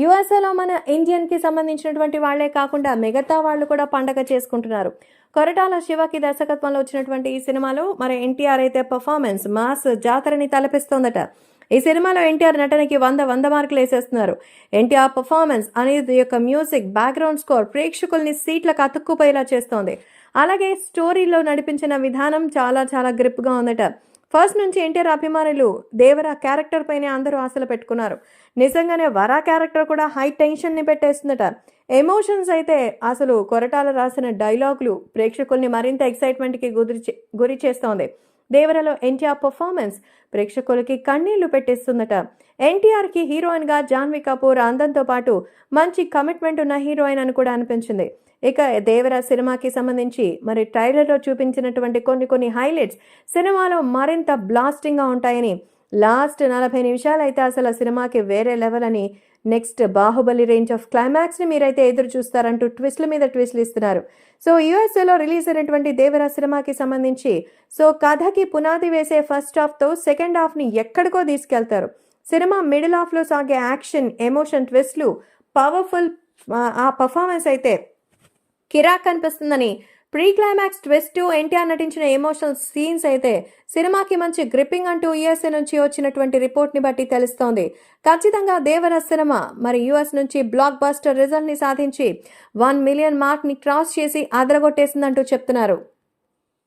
యుఎస్ఏలో మన ఇండియన్కి సంబంధించినటువంటి వాళ్ళే కాకుండా మిగతా వాళ్ళు కూడా పండగ చేసుకుంటున్నారు. కొరటాల శివకి దర్శకత్వంలో వచ్చినటువంటి ఈ సినిమాలో మరి ఎన్టీఆర్ అయితే పర్ఫార్మెన్స్ మాస్ జాతరని తలపిస్తోందట. ఈ సినిమాలో ఎన్టీఆర్ నటనకి వంద వంద మార్కులు వేసేస్తున్నారు. ఎన్టీఆర్ పర్ఫార్మెన్స్ అనేది యొక్క మ్యూజిక్ బ్యాక్గ్రౌండ్ స్కోర్ ప్రేక్షకుల్ని సీట్లకు అతుక్కుపోయేలా చేస్తోంది. అలాగే స్టోరీలో నడిపించిన విధానం చాలా చాలా గ్రిప్గా ఉందట. ఫస్ట్ నుంచి ఎన్టీఆర్ అభిమానులు దేవర క్యారెక్టర్ పైనే అందరూ ఆశలు పెట్టుకున్నారు. నిజంగానే వరా క్యారెక్టర్ కూడా హై టెన్షన్ని పెట్టేస్తుందట. ఎమోషన్స్ అయితే అసలు కొరటాల రాసిన డైలాగులు ప్రేక్షకుల్ని మరింత ఎక్సైట్మెంట్కి గురి గురి చేస్తోంది. దేవరలో ఎన్టీఆర్ పర్ఫార్మెన్స్ ప్రేక్షకులకి కన్నీళ్ళు పెట్టేస్తుందట. ఎన్టీఆర్కి హీరోయిన్గా జాన్వీ కపూర్ అందంతో పాటు మంచి కమిట్మెంట్ ఉన్న హీరోయిన్ అని కూడా అనిపించింది. ఇక దేవర సినిమాకి సంబంధించి మరి ట్రైలర్లో చూపించినటువంటి కొన్ని కొన్ని హైలైట్స్ సినిమాలో మరింత బ్లాస్టింగ్గా ఉంటాయని లాస్ట్ నలభై నిమిషాలు అయితే అసలు ఆ సినిమాకి వేరే లెవెల్ అని నెక్స్ట్ బాహుబలి రేంజ్ ఆఫ్ క్లైమాక్స్ని మీరైతే ఎదురు చూస్తారంటూ ట్విస్ట్ల మీద ట్విస్ట్లు ఇస్తున్నారు. సో యుఎస్ఏలో రిలీజ్ అయినటువంటి దేవరా సినిమాకి సంబంధించి సో కథకి పునాది వేసే ఫస్ట్ హాఫ్తో సెకండ్ హాఫ్ని ఎక్కడికో తీసుకెళ్తారు. సినిమా మిడిల్ హాఫ్లో సాగే యాక్షన్ ఎమోషన్ ట్విస్ట్లు పవర్ఫుల్ ఆ పర్ఫార్మెన్స్ అయితే కిరాక్ కనిపిస్తుందని ప్రీ క్లైమాక్స్ ట్విస్ట్ ఎన్టీఆర్ నటించిన ఎమోషనల్ సీన్స్ అయితే సినిమాకి మంచి గ్రిప్పింగ్ అంటూ యుఎస్ఏ నుంచి వచ్చినటువంటి రిపోర్ట్ని బట్టి తెలుస్తోంది. ఖచ్చితంగా దేవర సినిమా మరి యుఎస్ నుంచి బ్లాక్ బస్టర్ రిజల్ట్ని సాధించి వన్ మిలియన్ మార్క్ని క్రాస్ చేసి అదరగొట్టేసిందంటూ చెప్తున్నారు.